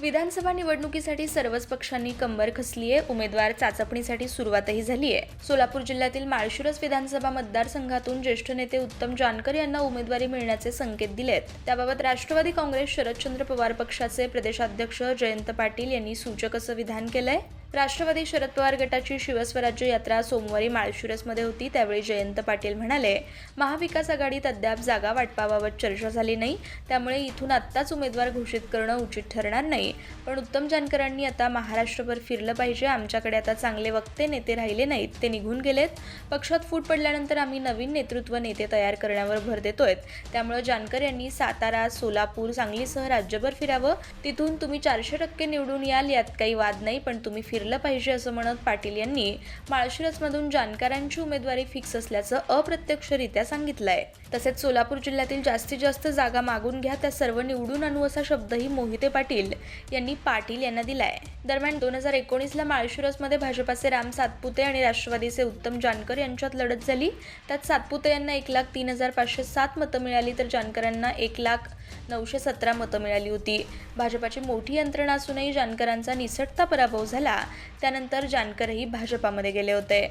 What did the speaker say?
विधानसभा निवडणुकीसाठी सर्वच पक्षांनी कंबर खसली आहे उमेदवार चाचपणीसाठी सुरुवातही झाली आहे सोलापूर जिल्ह्यातील माळशिरस विधानसभा मतदारसंघातून ज्येष्ठ नेते उत्तम जानकर यांना उमेदवारी मिळण्याचे संकेत दिलेत. त्याबाबत राष्ट्रवादी काँग्रेस शरदचंद्र पवार पक्षाचे प्रदेशाध्यक्ष जयंत पाटील यांनी सूचक असं विधान केलंय. राष्ट्रवादी शरद पवार गटाची शिवस्वराज्य यात्रा सोमवारी माळशिरसमध्ये होती. त्यावेळी जयंत पाटील म्हणाले महाविकास आघाडीत अद्याप जागा वाटपाबाबत चर्चा झाली नाही. त्यामुळे इथून आत्ताच उमेदवार घोषित करणं उचित ठरणार नाही. पण उत्तम जानकरांनी आता महाराष्ट्रभर फिरलं पाहिजे. आमच्याकडे आता चांगले वक्ते नेते राहिले नाहीत. ते निघून गेलेत. पक्षात फूट पडल्यानंतर आम्ही नवीन नेतृत्व नेते तयार करण्यावर भर देतोय. त्यामुळे जानकर यांनी सातारा सोलापूर सांगलीसह राज्यभर फिरावं. तिथून तुम्ही चारशे टक्के निवडून याल यात काही वाद नाही. पण तुम्ही फिरलं पाहिजे असं म्हणत पाटील यांनी माळशिरसमधून जानकारांची उमेदवारी फिक्स असल्याचं अप्रत्यक्षरित्या सांगितलं आहे तसेच सोलापूर जिल्ह्यातील जास्तीत जास्त जागा मागून घ्या त्या सर्व निवडून आणू असा शब्दही मोहिते पाटील यांनी पाटील यांना दिलाय. दरम्यान दोन हजार एकोणीसला माळशिरसमध्ये भाजपाचे राम सातपुते आणि राष्ट्रवादीचे उत्तम जानकर यांच्यात लढत झाली. त्यात सातपुते यांना एक लाख तीन हजार पाचशे सात मतं मिळाली तर जानकरांना एक लाख नऊशे सतरा मतं मिळाली होती. भाजपाची मोठी यंत्रणा असूनही जानकरांचा निसटता पराभव झाला. त्यानंतर जानकरही भाजपामध्ये गेले होते.